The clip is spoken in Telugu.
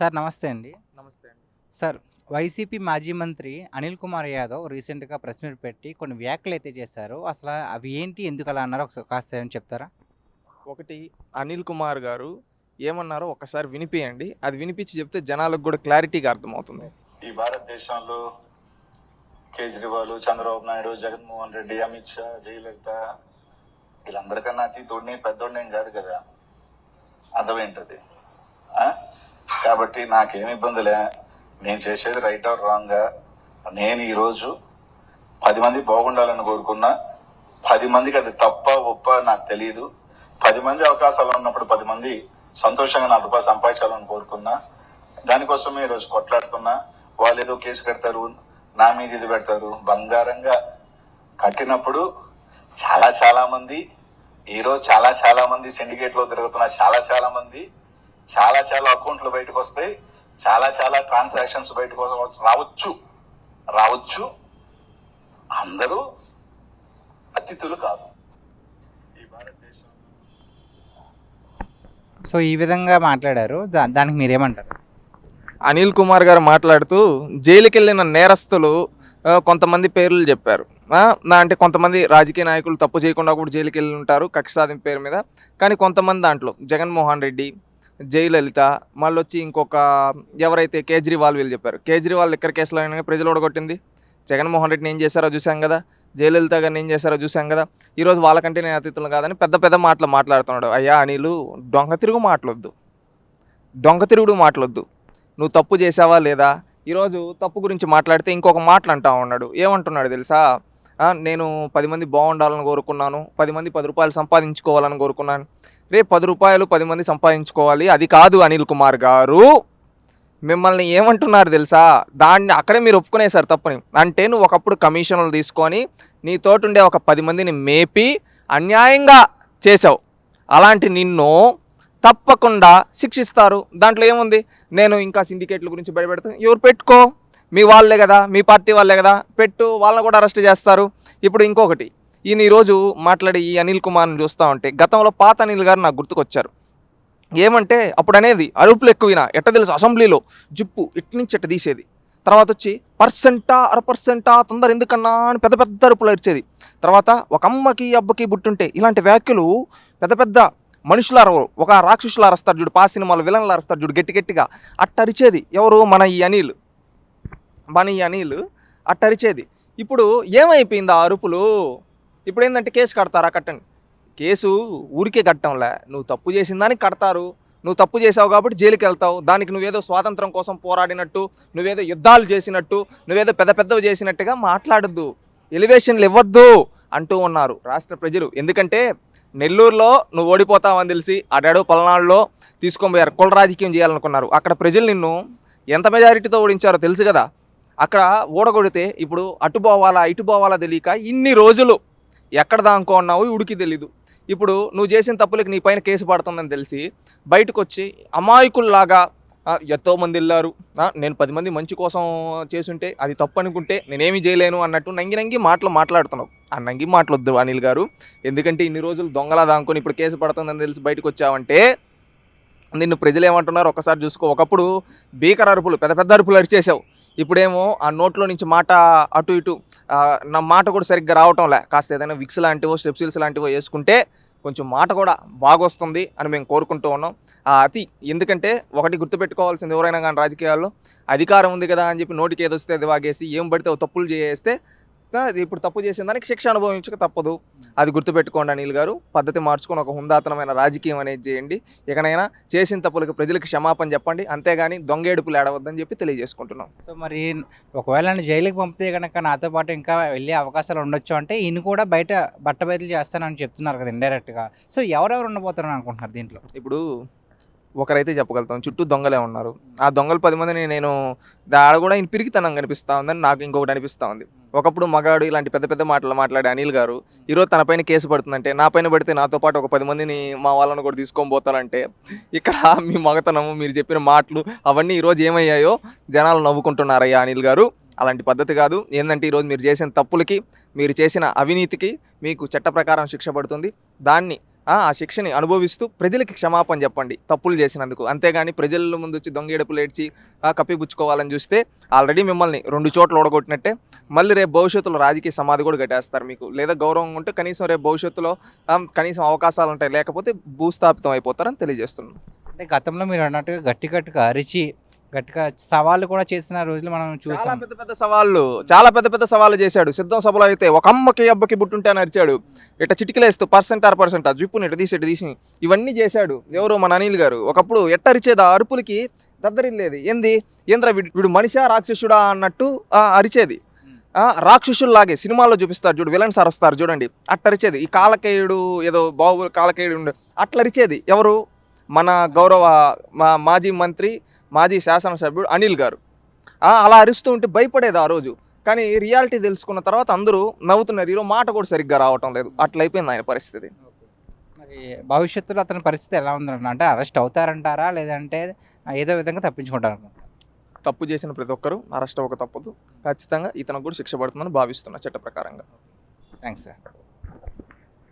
సార్ నమస్తే అండి. నమస్తే అండి. సార్ వైసీపీ మాజీ మంత్రి అనిల్ కుమార్ యాదవ్ రీసెంట్గా ప్రెస్ మీట్ పెట్టి కొన్ని వ్యాఖ్యలు అయితే చేశారు. అసలు అవి ఏంటి? ఎందుకు అలా అన్నారో ఒకసారి కాస్త ఏమైనా చెప్తారా? ఒకటి అనిల్ కుమార్ గారు ఏమన్నారో ఒకసారి వినిపియండి. అది వినిపించి చెప్తే జనాలకు కూడా క్లారిటీగా అర్థమవుతుంది. ఈ భారతదేశంలో కేజ్రీవాల్ చంద్రబాబు నాయుడు జగన్మోహన్ రెడ్డి అమిత్ షా జయలలిత వీళ్ళందరికన్నా అతీతుడిని పెద్దోడిని కాదు కదా. అర్థమేంటది. ఆ? కాబట్టి నాకేమి ఇబ్బందిలే నేను చేసేది రైట్ ఆర్ రాంగ్ నేను ఈరోజు పది మంది బాగుండాలని కోరుకున్నా. పది మందికి అది తప్ప ఒప్ప నాకు తెలియదు పది మంది అవకాశాలు ఉన్నప్పుడు పది మంది సంతోషంగా నా రూపాయలు సంపాదించాలని కోరుకున్నా. దానికోసమే ఈ రోజు కొట్లాడుతున్నా. వాళ్ళు ఏదో కేసు పెడతారు నా మీద ఇది పెడతారు. బంగారంగా కట్టినప్పుడు చాలా చాలా మంది ఈ రోజు చాలా చాలా మంది సిండికేట్లో తిరుగుతున్న చాలా చాలా మంది చాలా చాలా అకౌంట్లు బయటకు వస్తాయి. చాలా చాలా ట్రాన్సాక్షన్స్ బయటకు రావచ్చు. రావచ్చు. అందరూ అతిథులు కాదు. ఈ భారతదేశం సో ఈ విధంగా మాట్లాడారు. దా దానికి మీరేమంటారు? అనిల్ కుమార్ గారు మాట్లాడుతూ జైలుకి వెళ్ళిన నేరస్తులు కొంతమంది పేర్లు చెప్పారు. అంటే కొంతమంది రాజకీయ నాయకులు తప్పు చేయకుండా కూడా జైలుకి వెళ్ళి ఉంటారు కక్ష సాధింపు పేరు మీద. కానీ కొంతమంది దాంట్లో జగన్మోహన్ రెడ్డి జయలలిత మళ్ళీ వచ్చి ఇంకొక ఎవరైతే కేజ్రీవాల్ వీళ్ళు చెప్పారు. కేజ్రీవాల్ లిక్కర్ కేసులో అయినా ప్రజలు ఓడగొట్టింది. జగన్మోహన్ రెడ్డిని ఏం చేశారో చూసాం కదా. జయలలిత గారిని ఏం చేశారో చూసాం కదా. ఈరోజు వాళ్ళకంటే నేను అతిథులు కాదని పెద్ద పెద్ద మాటలు మాట్లాడుతున్నాడు. అయ్యా అనిలు దొంగ తిరుగు మాటలొద్దు. దొంగ తిరుగుడు మాటలొద్దు. నువ్వు తప్పు చేసావా లేదా? ఈరోజు తప్పు గురించి మాట్లాడితే ఇంకొక మాటలు అంటా ఉన్నాడు. ఏమంటున్నాడు తెలుసా? నేను పది మంది బాగుండాలని కోరుకున్నాను. పది మంది పది రూపాయలు సంపాదించుకోవాలని కోరుకున్నాను. రేపు పది రూపాయలు పది మంది సంపాదించుకోవాలి. అది కాదు అనిల్ కుమార్ గారు. మిమ్మల్ని ఏమంటున్నారు తెలుసా? దాన్ని అక్కడే మీరు ఒప్పుకునేసారు తప్పని. అంటే నువ్వు ఒకప్పుడు కమిషన్లు తీసుకొని నీ తోటుండే ఒక పది మందిని మేపి అన్యాయంగా చేసావు అలాంటి నిన్ను తప్పకుండా శిక్షిస్తారు. దాంట్లో ఏముంది? నేను ఇంకా సిండికేట్ల గురించి బయటపెడతాను ఎవరు పెట్టుకో? మీ వాళ్ళే కదా మీ పార్టీ వాళ్ళే కదా పెట్టు వాళ్ళని కూడా అరెస్ట్ చేస్తారు. ఇప్పుడు ఇంకొకటి ఈయన ఈరోజు మాట్లాడే ఈ అనిల్ కుమార్ని చూస్తూ ఉంటే గతంలో పాత అనిల్ గారు నాకు గుర్తుకొచ్చారు. ఏమంటే అప్పుడు అనేది అరుపులు ఎక్కువైనా ఎట్ట తెలుసు అసెంబ్లీలో జిప్పు ఇటు నుంచి ఎట్ట తీసేది. తర్వాత వచ్చి పర్సెంటా అర పర్సెంటా తొందర ఎందుకన్నా? అని పెద్ద పెద్ద అరుపులు అరిచేది. తర్వాత ఒక అమ్మకి అబ్బకి బుట్టుంటే ఇలాంటి వ్యాఖ్యలు పెద్ద పెద్ద మనుషులు అరవరు ఒక రాక్షసులు అరస్తారు చూడు పా సినిమాలు విలన్లు అరస్తారు చూడు గట్టి గట్టిగా. అట్టరిచేది ఎవరు? మన ఈ అనిల్. బనీ అనిల్ అట్టరిచేది. ఇప్పుడు ఏమైపోయింది ఆ అరుపులు? ఇప్పుడు ఏంటంటే కేసు కడతారా కట్టండి. కేసు ఊరికే కట్టంలే. నువ్వు తప్పు చేసిన దానికి కడతారు. నువ్వు తప్పు చేసావు కాబట్టి జైలుకి వెళ్తావు దానికి నువ్వేదో స్వాతంత్రం కోసం పోరాడినట్టు నువ్వేదో యుద్ధాలు చేసినట్టు నువ్వేదో పెద్ద పెద్దవి చేసినట్టుగా మాట్లాడద్దు. ఎలివేషన్లు ఇవ్వద్దు అంటూ ఉన్నారు రాష్ట్ర ప్రజలు. ఎందుకంటే నెల్లూరులో నువ్వు ఓడిపోతావని తెలిసి అడాడు పల్నాడులో తీసుకొని పోయారు. కుల రాజకీయం చేయాలనుకున్నారు. అక్కడ ప్రజలు నిన్ను ఎంత మెజారిటీతో ఓడించారో తెలుసు కదా. అక్కడ ఊడగొడితే ఇప్పుడు అటు పోవాలా ఇటు పోవాలా తెలియక ఇన్ని రోజులు ఎక్కడ దాంకో అన్నావు ఉడికి తెలీదు. ఇప్పుడు నువ్వు చేసిన తప్పులకి నీ పైన కేసు పడుతుందని తెలిసి బయటకు వచ్చి అమాయకుల్లాగా ఎంతో మంది వెళ్ళారు. నేను పది మంది మంచి కోసం చేసుంటే అది తప్పు అనుకుంటే నేనేమి చేయలేను అన్నట్టు నంగి నంగి మాటలు మాట్లాడుతున్నావు. ఆ నంగి మాటలొద్దు అనిల్ గారు. ఎందుకంటే ఇన్ని రోజులు దొంగలా దాంకొని ఇప్పుడు కేసు పడుతుందని తెలిసి బయటకు వచ్చావంటే నిన్ను ప్రజలు ఏమంటున్నారు ఒకసారి చూసుకో. ఒకప్పుడు భీకర అరుపులు పెద్ద పెద్ద అరుపులు అరిచేసావు ఇప్పుడేమో ఆ నోట్లో నుంచి మాట అటు ఇటు నా మాట కూడా సరిగ్గా రావటంలే. కాస్త ఏదైనా విక్స్ లాంటివో స్టెప్సిల్స్ లాంటివో వేసుకుంటే కొంచెం మాట కూడా బాగొస్తుంది అని మేము కోరుకుంటూ ఉన్నాం. ఆ అతి ఎందుకంటే ఒకటి గుర్తుపెట్టుకోవాల్సింది ఎవరైనా కానీ రాజకీయాల్లో అధికారం ఉంది కదా అని చెప్పి నోటికి ఏదొస్తే అది వాగేసి ఏం పడితే తప్పులు చేస్తే ఇప్పుడు తప్పు చేసిన దానికి శిక్ష అనుభవించక తప్పదు. అది గుర్తుపెట్టుకోండి అనిల్ గారు పద్ధతి మార్చుకొని ఒక హుందాతనమైన రాజకీయం అనేది చేయండి. ఇకనైనా చేసిన తప్పులకు ప్రజలకు క్షమాపణ చెప్పండి. అంతేగాని దొంగేడుపులు ఏడవద్దని చెప్పి తెలియజేసుకుంటున్నాం. సో మరి ఒకవేళ నన్ను జైలుకి పంపితే కనుక నాతో పాటు ఇంకా వెళ్ళే అవకాశాలు ఉండొచ్చు అంటే ఈయన కూడా బయట బట్ట బయలు చేస్తానని చెప్తున్నారు కదా ఇండైరెక్ట్గా సో ఎవరెవరు ఉండబోతారని అనుకుంటున్నారు దీంట్లో? ఇప్పుడు ఒకరైతే చెప్పగలుగుతాం. చుట్టూ దొంగలే ఉన్నారు. ఆ దొంగలు పది మందిని నేను ఆడ కూడా ఈయన పిరికితనం కనిపిస్తూ ఉందని నాకు ఇంకొకటి అనిపిస్తూ ఉంది. ఒకప్పుడు మగాడు ఇలాంటి పెద్ద పెద్ద మాటలు మాట్లాడే అనిల్ గారు ఈరోజు తన పైన కేసు పడుతుందంటే నా పైన పడితే నాతో పాటు ఒక పది మందిని మా వాళ్ళని కూడా తీసుకొని పోతానంటే ఇక్కడ మీ మగతనము మీరు చెప్పిన మాటలు అవన్నీ ఈరోజు ఏమయ్యాయో జనాలు నవ్వుకుంటున్నారయ్యా అనిల్ గారు. అలాంటి పద్ధతి కాదు. ఏంటంటే ఈరోజు మీరు చేసిన తప్పులకి మీరు చేసిన అవినీతికి మీకు చట్ట ప్రకారం శిక్ష పడుతుంది. దాన్ని ఆ శిక్షని అనుభవిస్తూ ప్రజలకి క్షమాపణ చెప్పండి. తప్పులు చేసినందుకు. అంతేగాని ప్రజల ముందు వచ్చి దొంగ ఏడుపులు ఏడ్చి కప్పిపుచ్చుకోవాలని చూస్తే ఆల్రెడీ మిమ్మల్ని రెండు చోట్ల ఓడగొట్టినట్టే మళ్ళీ రేపు భవిష్యత్తులో రాజకీయ సమాధి కూడా కట్టేస్తారు మీకు. లేదా గౌరవం ఉంటే కనీసం రేపు భవిష్యత్తులో కనీసం అవకాశాలు ఉంటాయి. లేకపోతే భూస్థాపితం అయిపోతారని తెలియజేస్తున్నాను. అంటే గతంలో మీరు అన్నట్టుగా గట్టి గట్టిగా అరిచి గట్టిగా సవాళ్ళు కూడా చేసిన రోజులు మనం చాలా చూసాం. పెద్ద పెద్ద సవాళ్ళు చాలా పెద్ద పెద్ద సవాళ్ళు చేశాడు. సిద్ధం సభలో అయితే ఒక అమ్మకి అబ్బకి బుట్టుంటే అని అరిచాడు. ఇట్లా చిటికలేస్తూ పర్సెంట్ ఆర్ పర్సెంట్ ఆ జిప్పుని ఇటు తీసి ఇటు తీసి ఇవన్నీ చేశాడు. ఎవరు మన అనిల్ గారు. ఒకప్పుడు ఎట్ట అరిచేది ఆ అరుపులకి దద్దరిల్లేది. ఏంది? ఏంద్ర వీడు వీడు మనిషా రాక్షసుడా అన్నట్టు ఆ అరిచేది. ఆ, రాక్షసుల్లాగే సినిమాల్లో చూపిస్తారు చూడు విలన్స్ అరుస్తారు చూడండి. అట్ట అరిచేది. ఈ కాలకేయుడు ఏదో బాహుబలి కాలకేయుడు ఉండే అట్లా అరిచేది. ఎవరు? మన గౌరవ మా మాజీ మంత్రి మాజీ శాసనసభ్యుడు అనిల్ గారు. అలా అరుస్తూ ఉంటే భయపడేది ఆ రోజు. కానీ రియాలిటీ తెలుసుకున్న తర్వాత అందరూ నవ్వుతున్నారు ఈరోజు మాట కూడా సరిగ్గా రావటం లేదు. అట్లా అయిపోయింది ఆయన పరిస్థితి. మరి భవిష్యత్తులో అతని పరిస్థితి ఎలా ఉందంట అంటే అరెస్ట్ అవుతారంటారా? లేదంటే ఏదో విధంగా తప్పించుకుంటారు తప్పు చేసిన ప్రతి ఒక్కరూ అరెస్ట్ అవ్వక తప్పదు. ఖచ్చితంగా ఇతనికి కూడా శిక్ష పడుతుందని భావిస్తున్నా చట్ట ప్రకారంగా. Thanks sir.